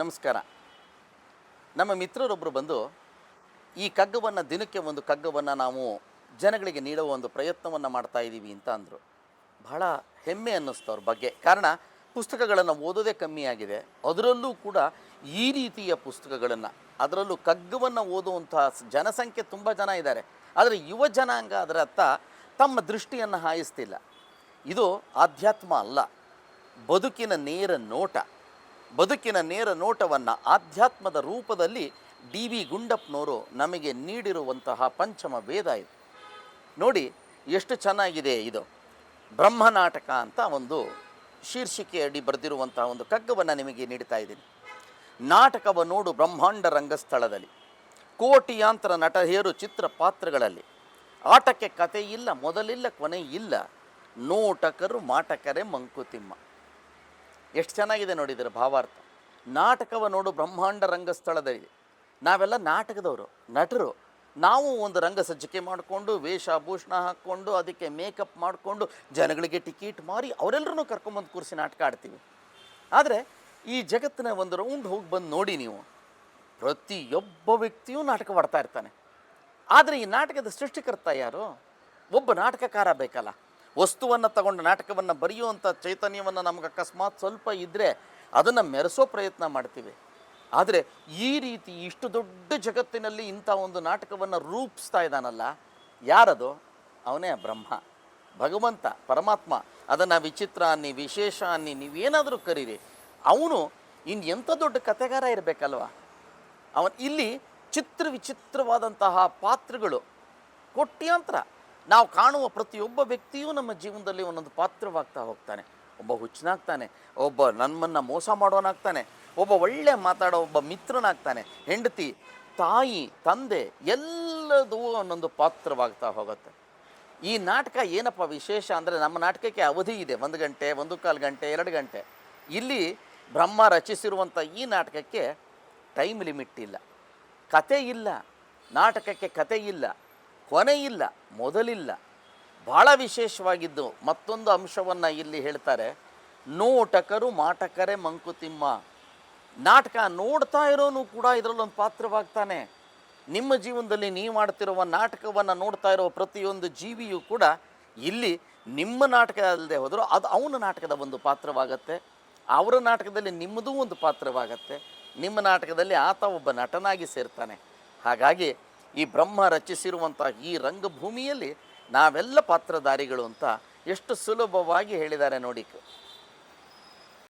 ನಮಸ್ಕಾರ. ನಮ್ಮ ಮಿತ್ರರೊಬ್ಬರು ಬಂದು ಈ ಕಗ್ಗವನ್ನು ದಿನಕ್ಕೆ ಒಂದು ಕಗ್ಗವನ್ನು ನಾವು ಜನಗಳಿಗೆ ನೀಡುವ ಒಂದು ಪ್ರಯತ್ನವನ್ನು ಮಾಡ್ತಾ ಇದ್ದೀವಿ ಅಂತ ಅಂದರು. ಬಹಳ ಹೆಮ್ಮೆ ಅನ್ನಿಸ್ತು ಅವ್ರ ಬಗ್ಗೆ. ಕಾರಣ ಪುಸ್ತಕಗಳನ್ನು ಓದೋದೇ ಕಮ್ಮಿಯಾಗಿದೆ ಅದರಲ್ಲೂ ಕೂಡ ಈ ರೀತಿಯ ಪುಸ್ತಕಗಳನ್ನು, ಅದರಲ್ಲೂ ಕಗ್ಗವನ್ನು ಓದುವಂತಹ ಜನಸಂಖ್ಯೆ ತುಂಬ ಜನ ಇದ್ದಾರೆ. ಆದರೆ ಯುವ ಜನಾಂಗ ಅದರ ಅತ್ತ ತಮ್ಮ ದೃಷ್ಟಿಯನ್ನು ಹಾಯಿಸ್ತಿಲ್ಲ. ಇದು ಆಧ್ಯಾತ್ಮ ಅಲ್ಲ. ಬದುಕಿನ ನೇರ ನೋಟ. ಬದುಕಿನ ನೇರ ನೋಟವನ್ನು ಆಧ್ಯಾತ್ಮದ ರೂಪದಲ್ಲಿ ಡಿ ವಿ ಗುಂಡಪ್ಪನವರು ನಮಗೆ ನೀಡಿರುವಂತಹ ಪಂಚಮ ವೇದ ಇದು. ನೋಡಿ, ಎಷ್ಟು ಚೆನ್ನಾಗಿದೆ ಇದು. ಬ್ರಹ್ಮನಾಟಕ ಅಂತ ಒಂದು ಶೀರ್ಷಿಕೆ ಅಡಿ ಬರೆದಿರುವಂತಹ ಒಂದು ಕಗ್ಗವನ್ನು ನಿಮಗೆ ನೀಡ್ತಾ ಇದ್ದೀನಿ. ನಾಟಕವ ನೋಡು ಬ್ರಹ್ಮಾಂಡ ರಂಗಸ್ಥಳದಲ್ಲಿ. ಕೋಟಿಯಾಂತರ ನಟಹೇರು ಚಿತ್ರ ಪಾತ್ರಗಳಲ್ಲಿ. ಆಟಕ್ಕೆ ಕತೆ ಇಲ್ಲ, ಮೊದಲಿಲ್ಲ, ಕೊನೆ ಇಲ್ಲ. ನೋಟಕರು, ಮಾಟಕರೇ ಮಂಕುತಿಮ್ಮ. ಎಷ್ಟು ಚೆನ್ನಾಗಿದೆ ನೋಡಿದರೆ ಭಾವಾರ್ಥ. ನಾಟಕವ ನೋಡು ಬ್ರಹ್ಮಾಂಡ ರಂಗಸ್ಥಳದಲ್ಲಿ. ನಾವೆಲ್ಲ ನಾಟಕದವರು, ನಟರು. ನಾವು ಒಂದು ರಂಗ ಸಜ್ಜಿಕೆ ಮಾಡಿಕೊಂಡು, ವೇಷಭೂಷಣ ಹಾಕ್ಕೊಂಡು, ಅದಕ್ಕೆ ಮೇಕಪ್ ಮಾಡಿಕೊಂಡು, ಜನಗಳಿಗೆ ಟಿಕೆಟ್ ಮಾರಿ ಅವರೆಲ್ಲರೂ ಕರ್ಕೊಂಬಂದು ಕೂರಿಸಿ ನಾಟಕ ಆಡ್ತೀವಿ. ಆದರೆ ಈ ಜಗತ್ತಿನ ಒಂದು ರೌಂಡ್ ಹೋಗಿ ಬಂದು ನೋಡಿ ನೀವು, ಪ್ರತಿಯೊಬ್ಬ ವ್ಯಕ್ತಿಯೂ ನಾಟಕವಾಡ್ತಾ ಇರ್ತಾನೆ. ಆದರೆ ಈ ನಾಟಕದ ಸೃಷ್ಟಿಕರ್ತ ಯಾರು? ಒಬ್ಬ ನಾಟಕಕಾರ ಬೇಕಲ್ಲ. ವಸ್ತುವನ್ನು ತಗೊಂಡು ನಾಟಕವನ್ನು ಬರೆಯುವಂಥ ಚೈತನ್ಯವನ್ನು ನಮಗೆ ಅಕಸ್ಮಾತ್ ಸ್ವಲ್ಪ ಇದ್ದರೆ ಅದನ್ನು ಮೆರೆಸೋ ಪ್ರಯತ್ನ ಮಾಡ್ತೀವಿ. ಆದರೆ ಈ ರೀತಿ ಇಷ್ಟು ದೊಡ್ಡ ಜಗತ್ತಿನಲ್ಲಿ ಇಂಥ ಒಂದು ನಾಟಕವನ್ನು ರೂಪಿಸ್ತಾ ಇದ್ದಾನಲ್ಲ, ಯಾರದು? ಅವನೇ ಬ್ರಹ್ಮ. ಭಗವಂತ, ಪರಮಾತ್ಮ. ಅದನ್ನು ವಿಚಿತ್ರ ಅನ್ನಿ, ವಿಶೇಷ ಅನ್ನಿ, ನೀವೇನಾದರೂ ಕರೀರಿ. ಅವನು ಇನ್ನು ಎಂಥ ದೊಡ್ಡ ಕತೆಗಾರ ಇರಬೇಕಲ್ವಾ? ಅವನು ಇಲ್ಲಿ ಚಿತ್ರ ವಿಚಿತ್ರವಾದಂತಹ ಪಾತ್ರಗಳು, ಕೋಟ್ಯಾಂತರ. ನಾವು ಕಾಣುವ ಪ್ರತಿಯೊಬ್ಬ ವ್ಯಕ್ತಿಯೂ ನಮ್ಮ ಜೀವನದಲ್ಲಿ ಒಂದೊಂದು ಪಾತ್ರವಾಗ್ತಾ ಹೋಗ್ತಾನೆ. ಒಬ್ಬ ಹುಚ್ಚನಾಗ್ತಾನೆ, ಒಬ್ಬ ನಮ್ಮನ್ನು ಮೋಸ ಮಾಡೋನಾಗ್ತಾನೆ, ಒಬ್ಬ ಒಳ್ಳೆ ಮಾತಾಡೋ ಒಬ್ಬ ಮಿತ್ರನಾಗ್ತಾನೆ, ಹೆಂಡತಿ, ತಾಯಿ, ತಂದೆ, ಎಲ್ಲದೂ ಒಂದೊಂದು ಪಾತ್ರವಾಗ್ತಾ ಹೋಗುತ್ತೆ. ಈ ನಾಟಕ ಏನಪ್ಪ ವಿಶೇಷ ಅಂದರೆ ನಮ್ಮ ನಾಟಕಕ್ಕೆ ಅವಧಿ ಇದೆ, ಒಂದು ಗಂಟೆ, ಒಂದು ಕಾಲು ಗಂಟೆ, ಎರಡು ಗಂಟೆ. ಇಲ್ಲಿ ಬ್ರಹ್ಮ ರಚಿಸಿರುವಂಥ ಈ ನಾಟಕಕ್ಕೆ ಟೈಮ್ ಲಿಮಿಟ್ ಇಲ್ಲ. ಕತೆ ಇಲ್ಲ. ನಾಟಕಕ್ಕೆ ಕತೆ ಇಲ್ಲ. ಕೊನೆ ಇಲ್ಲ ಮೊದಲಿಲ್ಲ. ಭಾಳ ವಿಶೇಷವಾಗಿದ್ದು ಮತ್ತೊಂದು ಅಂಶವನ್ನು ಇಲ್ಲಿ ಹೇಳ್ತಾರೆ. ನೋಟಕರು ಮಾಟಕರೆ ಮಂಕುತಿಮ್ಮ. ನಾಟಕ ನೋಡ್ತಾ ಇರೋನು ಕೂಡ ಇದರಲ್ಲೊಂದು ಪಾತ್ರವಾಗ್ತಾನೆ. ನಿಮ್ಮ ಜೀವನದಲ್ಲಿ ನೀವು ಮಾಡ್ತಿರುವ ನಾಟಕವನ್ನು ನೋಡ್ತಾ ಇರೋ ಪ್ರತಿಯೊಂದು ಜೀವಿಯೂ ಕೂಡ ಇಲ್ಲಿ ನಿಮ್ಮ ನಾಟಕ ಅಲ್ಲದೆ ಹೋದರೂ ಅದು ಅವನ ನಾಟಕದ ಒಂದು ಪಾತ್ರವಾಗತ್ತೆ. ಅವರ ನಾಟಕದಲ್ಲಿ ನಿಮ್ಮದೂ ಒಂದು ಪಾತ್ರವಾಗತ್ತೆ. ನಿಮ್ಮ ನಾಟಕದಲ್ಲಿ ಆತ ಒಬ್ಬ ನಟನಾಗಿ ಸೇರ್ತಾನೆ. ಹಾಗಾಗಿ ಈ ಬ್ರಹ್ಮ ರಚಿಸಿರುವಂಥ ಈ ರಂಗಭೂಮಿಯಲ್ಲಿ ನಾವೆಲ್ಲ ಪಾತ್ರಧಾರಿಗಳು ಅಂತ ಎಷ್ಟು ಸುಲಭವಾಗಿ ಹೇಳಿದ್ದಾರೆ ನೋಡಿ.